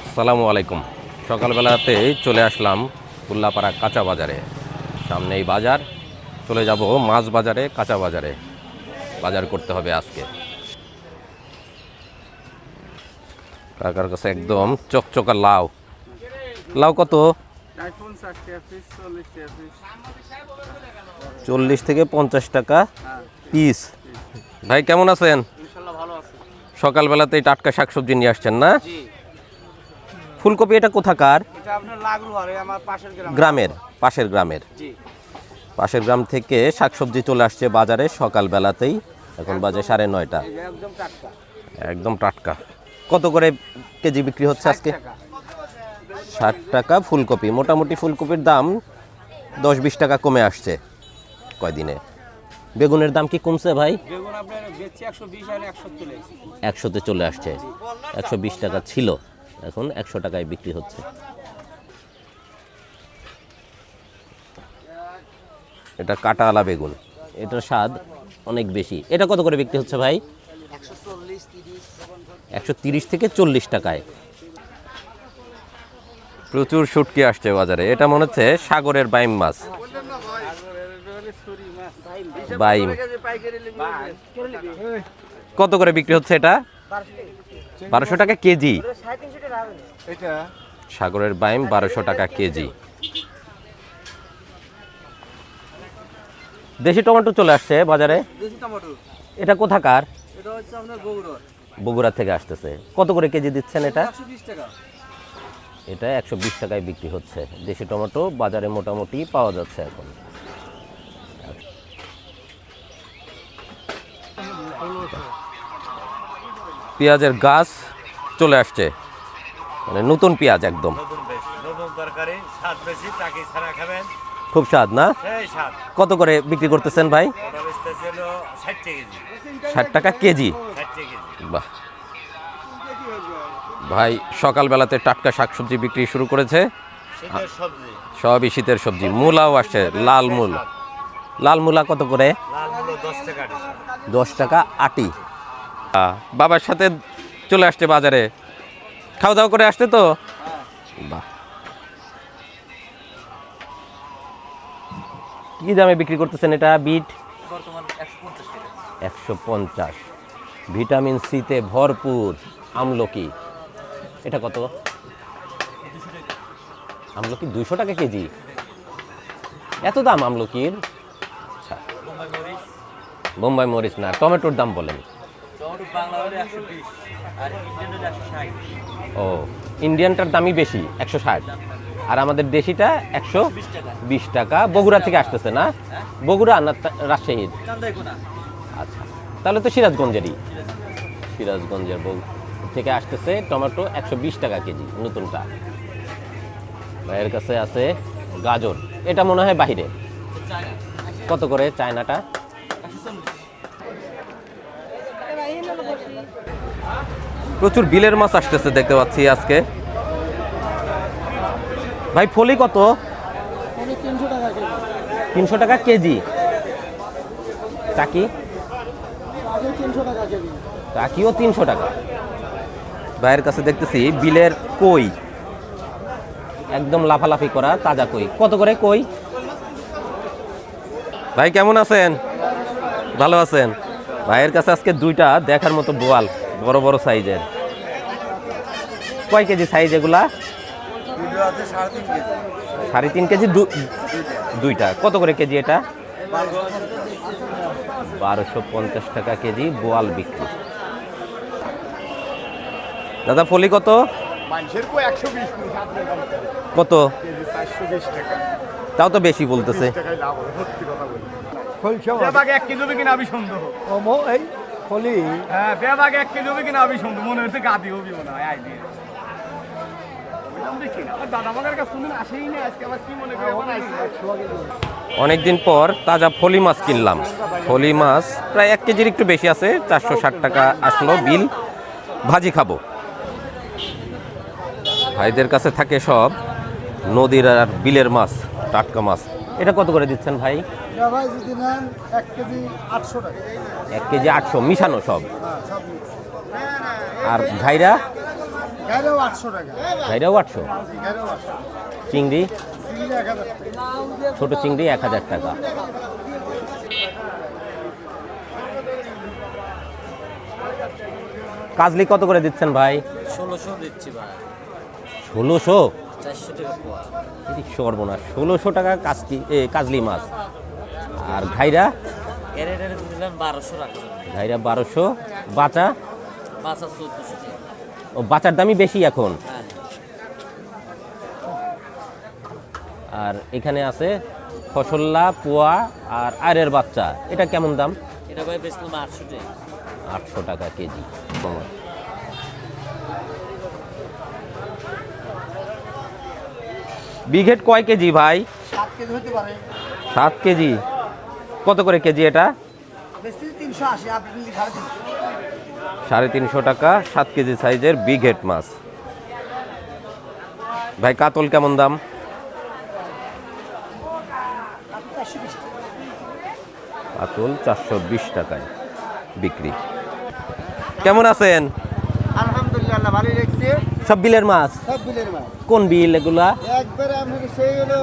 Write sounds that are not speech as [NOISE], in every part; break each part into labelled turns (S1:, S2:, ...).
S1: আসসালামু আলাইকুম। সকালবেলাতে চলে আসলাম উল্লাপাড়া কাঁচা বাজারে। সামনে এই বাজার চলে যাব মাছ বাজারে কাঁচা বাজারে। বাজার করতে হবে আজকে। কাকার কাছে একদম চকচকা লাউ। লাউ কত?
S2: চল্লিশ
S1: থেকে পঞ্চাশ টাকা পিস। ভাই কেমন আছেন? সকালবেলাতেই টাটকা শাকসবজি নিয়ে আসছেন না? ফুলকপি এটা কোথাকার? গ্রামের পাশের গ্রামের। পাশের গ্রাম থেকে শাকসবজি চলে আসছে বাজারে সকালবেলাতেই এখন বাজে সাড়ে নয়টা।
S2: একদম টাটকা।
S1: কত করে কেজি বিক্রি হচ্ছে আজকে? ষাট টাকা। ফুলকপি। মোটামুটি ফুলকপির দাম দশ বিশ টাকা কমে আসছে কয়দিনে। বেগুনের দাম কি কমছে ভাই? একশোতে চলে আসছে। একশো বিশ টাকা ছিল। এখন একশো টাকায় বিক্রি হচ্ছে। এটা কাটাওয়ালা বেগুন। এটার স্বাদ অনেক বেশি। এটা কত করে বিক্রি হচ্ছে ভাই?
S2: একশো তিরিশ
S1: থেকে চল্লিশ টাকায়। প্রচুর শুটকি আসছে বাজারে। এটা মনে হচ্ছে সাগরের বাইম মাছ। বাইম। কত করে বিক্রি হচ্ছে এটা? বারোশো টাকা কেজি। সাগরের বাইম বারোশো টাকা কেজি। দেশি টমেটো চলে আসছে বাজারে। এটা কোথাকার? বগুড়া থেকে আসতেছে। কত করে কেজি দিচ্ছেন এটা? এটা একশো বিশ টাকায় বিক্রি হচ্ছে। দেশি টমেটো বাজারে মোটামুটি পাওয়া যাচ্ছে এখন। পেঁয়াজের গাছ চলে আসছে। মানে নতুন পেঁয়াজ একদম। খুব স্বাদ না? কত করে বিক্রি করতেছেন ভাই?
S3: ষাট
S1: টাকা কেজি। বাহ। ভাই সকালবেলাতে টাটকা শাকসবজি বিক্রি শুরু করেছে। সবই শীতের সবজি মূলাও আসছে লাল মূল। লাল মূলা কত করে?
S3: দশ টাকা
S1: আটি। বাবার সাথে চলে আসছে বাজারে। খাওয়া দাওয়া করে আসছে তো? বাহ। কি দামে বিক্রি করতেছেন এটা বিট?
S2: একশো পঞ্চাশ টাকা।
S1: একশো পঞ্চাশ। ভিটামিন সিতে ভরপুর। আমলকি। এটা কত? আমলকি দুইশো টাকা কেজি। এত দাম আমলকির? আচ্ছা। বোম্বাই মরিচ না টমেটোর দাম বলেন। ও ইন্ডিয়ানটার দামই বেশি একশো ষাট। আর আমাদের দেশিটা একশো
S2: বিশ টাকা।
S1: বগুড়া থেকে আসতেছে না? বগুড়া না রাজশাহীর? আচ্ছা তাহলে তো সিরাজগঞ্জেরই। সিরাজগঞ্জের থেকে আসতেছে টমেটো একশো বিশ টাকা কেজি নতুনটা। ভাইয়ের কাছে আছে গাজর। এটা মনে হয় বাহিরে। কত করে চায়নাটা? প্রচুর বিলের মাছ আসতেছে, দেখতে পাচ্ছি আজকে। ভাই, ফলি কত?
S2: তিনশো টাকা কেজি।
S1: টাকি টাকিও তিনশো টাকা। ভাইয়ের কাছে দেখতেছি, বিলের কই? একদম লাফালাফি করা, তাজা কই। কত করে কই? ভাই, কেমন আছেন? ভালো আছেন? ভাইয়ের কাছে আজকে দুইটা দেখার মতো বোয়াল, বড় বড় সাইজের। কয় কেজি সাইজ এগুলা?
S2: সাড়ে তিন কেজি
S1: দুইটা। কত করে কেজি এটা? বারোশো পঞ্চাশ টাকা কেজি বোয়াল বিক্রি। দাদা, ফলি কত? কত? তাও তো বেশি বলতেছে।
S2: বেবাগ এক কেজি হবে কিনা আমি সন্দেহ
S4: ওমো এই ফলি
S2: হ্যাঁ বেবাগ এক কেজি হবে কিনা আমি সন্দেহ মনে হচ্ছে গাদি হবি মনে হয় আইডিয়া দাদা আমাদের কাছে কোনদিন আসেই না আজকে আবার কি মনে করে বানাইছে?
S1: অনেকদিন পর তাজা ফলি মাছ কিনলাম। ফলি মাছ প্রায় এক কেজির একটু বেশি আছে চারশো ষাট টাকা আসলো বিল। ভাজি খাব। ভাইদের কাছে থাকে সব নদীর আর বিলের মাছ টাটকা মাছ। এটা কত করে দিচ্ছেন ভাই?
S4: ভাই যদি নেন এক কেজি আটশো টাকা।
S1: এক কেজি আটশো মিশানো সব?
S4: হ্যাঁ
S1: আর ভাইরা
S4: গাড়িও আটশো টাকা।
S1: ভাইরাও আটশো? চিংড়ি? ছোট চিংড়ি এক হাজার টাকা। কাজলি কত করে দিচ্ছেন ভাই?
S5: ষোলোশো দিচ্ছি ভাই।
S1: ষোলোশো? সর্বনাশ ষোলোশো টাকা কাজলি এ কাজলি মাছ। আর ঘাইরা
S5: বারোশো
S1: ঘাইরা বারোশো বাচা?
S5: আর চোদ্দোশো
S1: ও বাচার দামই বেশি এখন।
S5: হ্যাঁ।
S1: আর এখানে আছে ফসল্লা পোয়া আর আয়ের বাচ্চা। এটা কেমন দাম?
S5: এটা ভাই বেচলাম আটশো টাকা।
S1: আটশো টাকা কেজি। বিঘেট কয় কেজি ভাই?
S4: সাত কেজি
S1: কত করে কেজি এটা?
S4: সাড়ে তিনশো।
S1: টাকা সাত কেজি সাইজের বিঘেট মাছ। ভাই কাতল কেমন দাম? কাতল চারশো বিশ টাকায় বিক্রি। কেমন আছেন?
S2: আলহামদুলিল্লাহ
S1: সব বিলের মাছ?
S2: সব বিলের মাছ।
S1: কোন বিল এগুলা?
S2: একবারে আপনাকে সেই হলো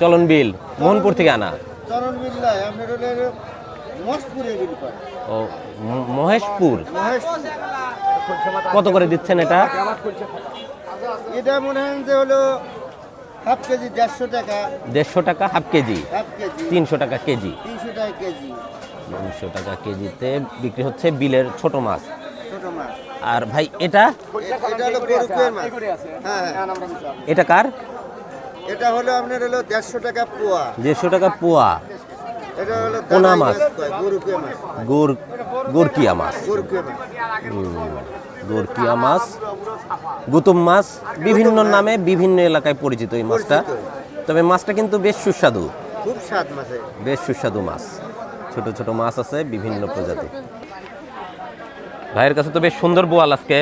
S1: চলন বিল মোহনপুর থেকে আনা?
S2: চরণ বিল্লাহ আপনার হলো মস্তুরে বিল
S1: ও মহেশপুর? কত করে দিচ্ছেন এটা?
S2: এটা মনে হয় যে হলো হাফ কেজি দেড়শো টাকা।
S1: দেড়শো টাকা হাফ কেজি। তিনশো টাকা কেজি?
S2: তিনশো টাকা কেজি।
S1: তিনশো টাকা কেজিতে বিক্রি হচ্ছে বিলের ছোট মাছ। আর ভাই এটা?
S2: হ্যাঁ হ্যাঁ।
S1: এটা কার?
S2: এটা হলো আপনার হলো দেড়শো টাকা পোয়া।
S1: দেড়শো টাকা পোয়া। পোনা মাছ। গোর গোরকিয়া মাছ। গোরকিয়া মাছ। গুতুম মাছ বিভিন্ন নামে বিভিন্ন এলাকায় পরিচিত এই মাছটা। তবে মাছটা কিন্তু বেশ সুস্বাদু।
S2: খুব স্বাদ মাছে
S1: বেশ সুস্বাদু মাছ। ছোট ছোট মাছ আছে বিভিন্ন প্রজাতি ভাইয়ের কাছে তো বেশ সুন্দর বোয়াল আজকে।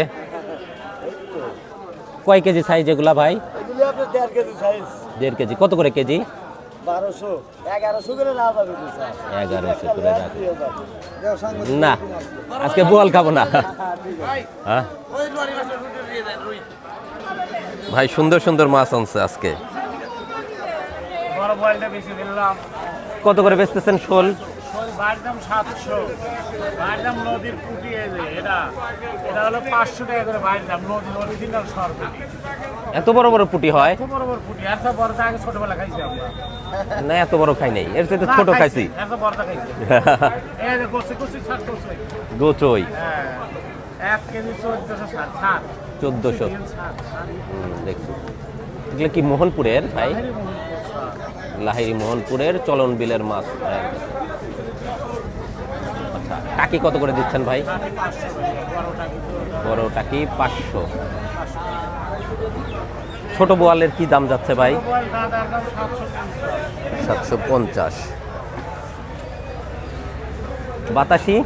S1: কয় কেজি সাইজ এগুলা ভাই?
S4: দেড় কেজি সাইজ
S1: দেড় কেজি। কত করে কেজি?
S4: না
S1: আজকে বোয়াল খাব না। হ্যাঁ ভাই সুন্দর সুন্দর মাছ আনছে আজকে। কত করে বেচতেছেন শোল?
S6: বাড়ির দাম সাতশো। বাড়ির দাম নদীর পুটি যে এটা এটা হলো পাঁচশো টাকা করে বাড়ির দাম নদীর অরিজিনাল সরকার
S1: এত বড় বড় পুটি হয়?
S6: এত বড় বড় পুটি এত বড়টা আগে ছোটবেলা খাইছি আমরা।
S1: না এত বড় খাই নাই এর চাইতে ছোট খাইছি
S6: এত বড়টা খাইছি। [LAUGHS] এই যে ষাট কষি
S1: গোচই।
S6: হ্যাঁ এক কেজি চোদ্দশো ষাট ষাট
S1: চোদ্দশো। দেখছি। এগুলো কি মোহনপুরের ভাই। লাহিরি মোহনপুরের চলন বিলের মাছ। টাকি কত করে দিচ্ছেন ভাই? বড় টাকি পাঁচশো। ছোট বোয়ালের কি দাম যাচ্ছে ভাই?
S6: বয়েল দাদার দাম সাতশো পঞ্চাশ
S1: বাতাসি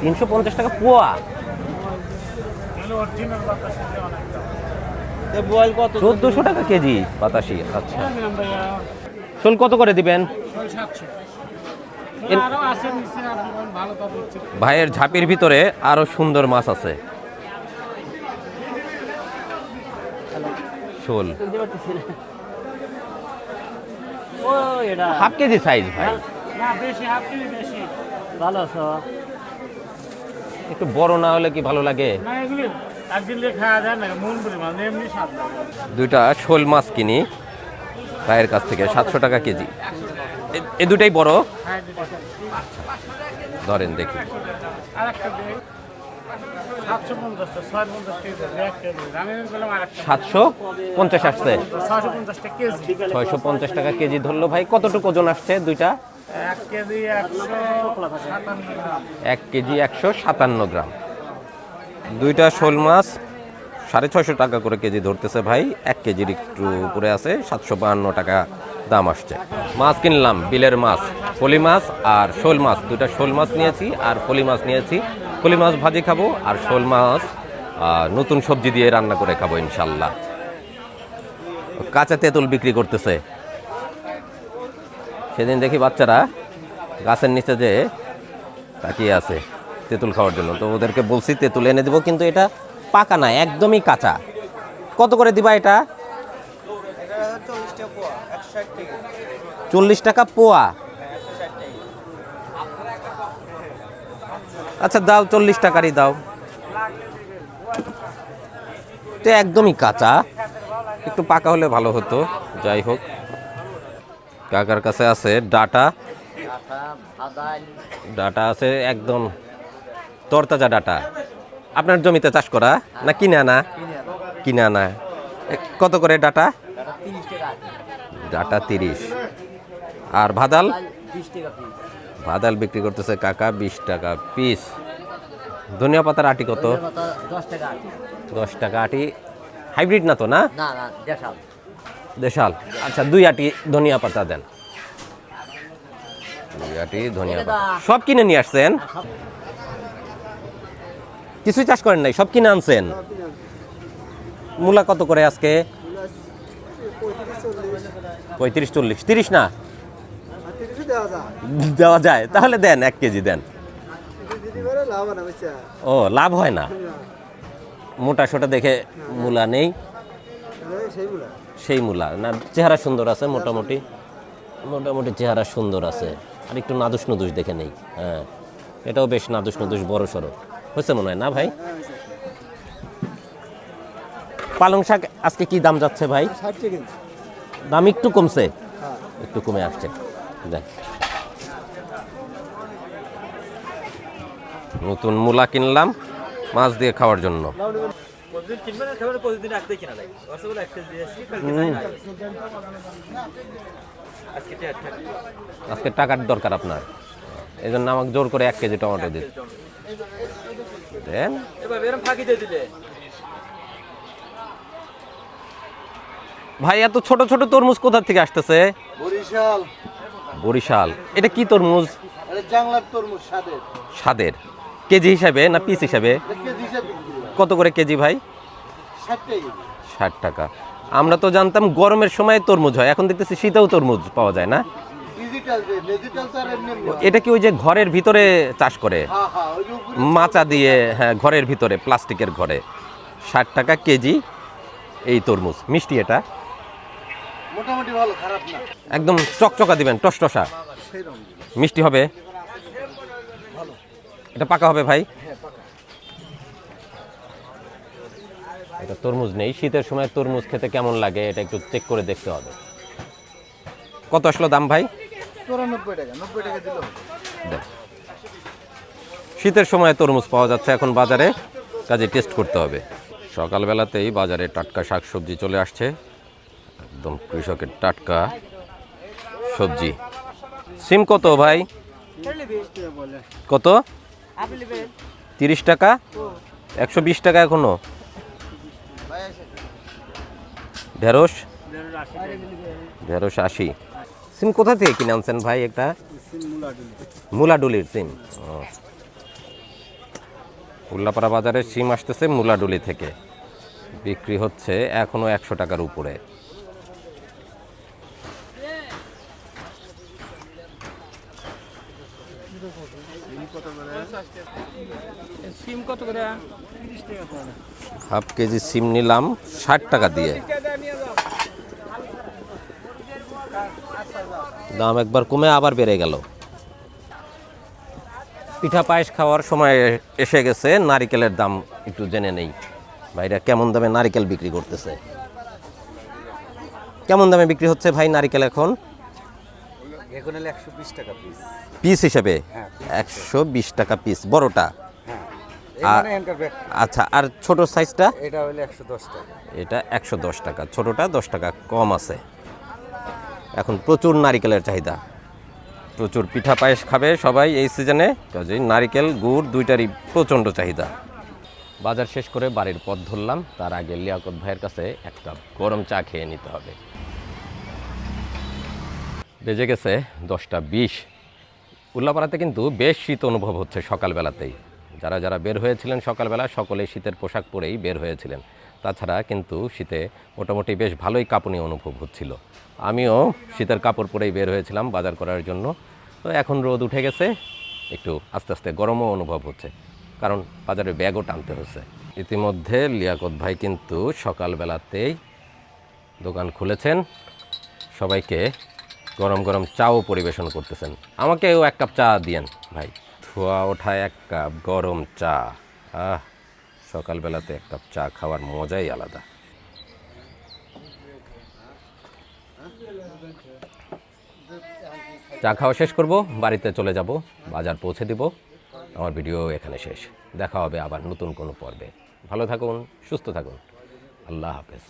S6: তিনশো পঞ্চাশ টাকা
S1: পোয়া? চোদ্দশো টাকা কেজি বাতাসি আচ্ছা। শোল কত করে দিবেন? ভাইয়ের ঝাঁপির ভিতরে আরও সুন্দর মাছ আছে। শোল। হাফ কেজি সাইজ ভাই।
S6: না বেশি হাফ কেজি বেশি।
S5: ভালো আছো
S1: একটু বড় না হলে কি ভালো লাগে?
S6: না এগুলি একদিন দিয়ে খাওয়া যায় না মন বলি মানে এমনি স্বাদ লাগে।
S1: দুইটা শোল মাছ কিনি ভাইয়ের কাছ থেকে সাতশো টাকা কেজি। এ- এ দুটাই বড়? ধরেন দেখি।
S6: সাতশো পঞ্চাশ
S1: আসছে।
S6: ছয়শো
S1: পঞ্চাশ টাকা কেজি ধরলো ভাই। কতটুকু ওজন আসছে দুইটা?
S6: এক কেজি একশো সাতান্ন গ্রাম
S1: এক কেজি একশো সাতান্ন গ্রাম। দুইটা শোল মাছ সাড়ে ছয়শো টাকা করে কেজি ধরতেছে ভাই। এক কেজির একটু উপরে আছে সাতশো বাহান্ন টাকা দাম আসছে। মাছ কিনলাম, বিলের মাছ ফলি মাছ আর শোল মাছ। দুইটা শোল মাছ নিয়েছি আর ফলি মাছ নিয়েছি। ফলি মাছ ভাজি খাব আর শোল মাছ নতুন সবজি দিয়ে রান্না করে খাব ইনশাল্লাহ। কাঁচা তেঁতুল বিক্রি করতেছে। সেদিন দেখি বাচ্চারা গাছের নিচে যে তাকিয়ে আছে তেঁতুল খাওয়ার জন্য। তো ওদেরকে বলছি, তেঁতুল এনে দেবো, কিন্তু এটা পাকা না, একদমই কাঁচা। কত করে দিবা এটা? চল্লিশ টাকা পোয়া। আচ্ছা দাও চল্লিশ টাকারই দাও। তো একদমই কাঁচা। একটু পাকা হলে ভালো হতো, যাই হোক। কাকার কাছে আছে ডাটা। ডাটা আছে একদম তরতাজা ডাটা। আপনার জমিতে চাষ করা না কিনে আনা? কিনে আনা। কত করে ডাটা? ডাটা তিরিশ। আর ভাদাল? ভাদাল বিক্রি করতেছে কাকা বিশ টাকা পিস ধনিয়া পাতার আটি কত?
S5: দশ টাকা আটি।
S1: দশ টাকা আটি। হাইব্রিড না তো না?
S5: দেশাল।
S1: দেশাল। আচ্ছা দুই আটি ধনিয়া পাতা দেন। দুই আটি ধনিয়া পাতা। সব কিনে নিয়ে আসছেন? কিছুই চাষ করেন নাই সব কিনে আনছেন? মূলা কত করে আজকে? পঁয়ত্রিশ চল্লিশ। তিরিশ না? দেওয়া যায়। তাহলে দেন এক কেজি দেন। ও লাভ হয় না। মোটা সোটা দেখে মূলা নেই। সেই মূলা। না চেহারা সুন্দর আছে মোটামুটি। মোটামুটি চেহারা সুন্দর আছে। আর একটু নাদুস নুদুস দেখে নেই। হ্যাঁ। এটাও বেশ নাদুস নুদুস বড় সড়ো। হয়েছে মনে হয় না ভাই? পালং শাক আজকে কি দাম যাচ্ছে ভাই?
S2: ষাট টাকা।
S1: দাম একটু কমছে। একটু কমে আসছে। দেখ। নতুন মূলা কিনলাম মাছ দিয়ে খাওয়ার জন্য। আজকে টাকার দরকার আপনার। এই জন্য আমাকে জোর করে এক কেজি টমেটো দিন। দেন ভাই এত ছোট ছোট তরমুজ কোথা থেকে আসতেছে?
S2: বরিশাল।
S1: বরিশাল। এটা কি তরমুজ?
S2: স্বাদের
S1: কেজি হিসাবে না পিস হিসাবে? কত করে কেজি ভাই?
S2: ষাট টাকা
S1: আমরা তো জানতাম গরমের সময় তরমুজ হয় এখন দেখতেছি শীতেও তরমুজ পাওয়া যায় না। এটা কি ওই যে ঘরের ভিতরে চাষ করে?
S2: হ্যাঁ হ্যাঁ
S1: মাচা দিয়ে হ্যাঁ ঘরের ভিতরে প্লাস্টিকের ঘরে। ষাট টাকা কেজি এই তরমুজ। মিষ্টি এটা?
S2: মোটামুটি ভালো খারাপ না।
S1: একদম চকচকা দিবেন টসটসা। মিষ্টি হবে? এটা পাকা হবে ভাই? এটা তরমুজ নেই। শীতের সময় তরমুজ খেতে কেমন লাগে এটা একটু চেক করে দেখতে হবে। কত আসলো দাম ভাই?
S2: চুরানব্বই টাকা নব্বই টাকা দিল।
S1: শীতের সময় তরমুজ পাওয়া যাচ্ছে এখন বাজারে। কাজে টেস্ট করতে হবে। সকালবেলাতেই বাজারে টাটকা শাকসবজি চলে আসছে। একদম কৃষকের টাটকা সবজি। সিম কত ভাই? কত? তিরিশ টাকা? একশো বিশ টাকা এখনও? ঢেঁড়স? ঢেঁড়স আশি। সিম কোথা থেকে কিনে আনছেন ভাই একটা মুলাডুলির সিম। উল্লাপাড়া বাজারে সিম আসতেছে মুলাডুলি থেকে। বিক্রি হচ্ছে এখনও একশো টাকার উপরে। হাফ কেজি সিম নিলাম ষাট টাকা দিয়ে। দাম একবার কমে আবার বেড়ে গেল। পিঠা পায়েস খাওয়ার সময় এসে গেছে নারিকেলের দাম একটু জেনে নেই। ভাইরা কেমন দামে নারিকেল বিক্রি করতেছে? কেমন দামে বিক্রি হচ্ছে ভাই নারিকেল এখন?
S4: এখন হলে একশো বিশ টাকা পিস
S1: পিস হিসেবে? একশো বিশ টাকা পিস বড়টা? আর আচ্ছা আর ছোট সাইজটা
S4: এটা হলে একশো দশ টাকা।
S1: এটা একশো দশ টাকা ছোটটা দশ টাকা কম আছে। এখন প্রচুর নারিকেলের চাহিদা। প্রচুর পিঠা পায়েস খাবে সবাই এই সিজনে কাজেই নারিকেল গুড় দুইটারই প্রচণ্ড চাহিদা। বাজার শেষ করে বাড়ির পথ ধরলাম। তার আগে লিয়াকত ভাইয়ের কাছে এক কাপ গরম চা খেয়ে নিতে হবে। বেজে গেছে দশটা বিশ। উল্লাপাড়াতে কিন্তু বেশ শীত অনুভব হচ্ছে সকালবেলাতেই। যারা যারা বের হয়েছিলেন সকালবেলা সকলে শীতের পোশাক পরেই বের হয়েছিলেন। তাছাড়া কিন্তু শীতে মোটামুটি বেশ ভালোই কাঁপুনি অনুভব হচ্ছিল। আমিও শীতের কাপড় পরেই বের হয়েছিলাম বাজার করার জন্য। তো এখন রোদ উঠে গেছে, একটু আস্তে আস্তে গরমও অনুভব হচ্ছে, কারণ বাজারে ব্যাগও টানতে হচ্ছে। ইতিমধ্যে লিয়াকত ভাই কিন্তু সকালবেলাতেই দোকান খুলেছেন। সবাইকে গরম গরম চাও পরিবেশন করতেছেন। আমাকেও এক কাপ চা দিয়েন, ভাই। ধোয়া ওঠা এক কাপ গরম চা। আহ, সকালবেলাতে এক কাপ চা খাওয়ার মজাই আলাদা। চা খাওয়া শেষ করব, বাড়িতে চলে যাব, বাজার পৌঁছে দিব। আমার ভিডিও এখানে শেষ। দেখা হবে আবার নতুন কোনো পর্বে। ভালো থাকুন, সুস্থ থাকুন। আল্লাহ হাফেজ।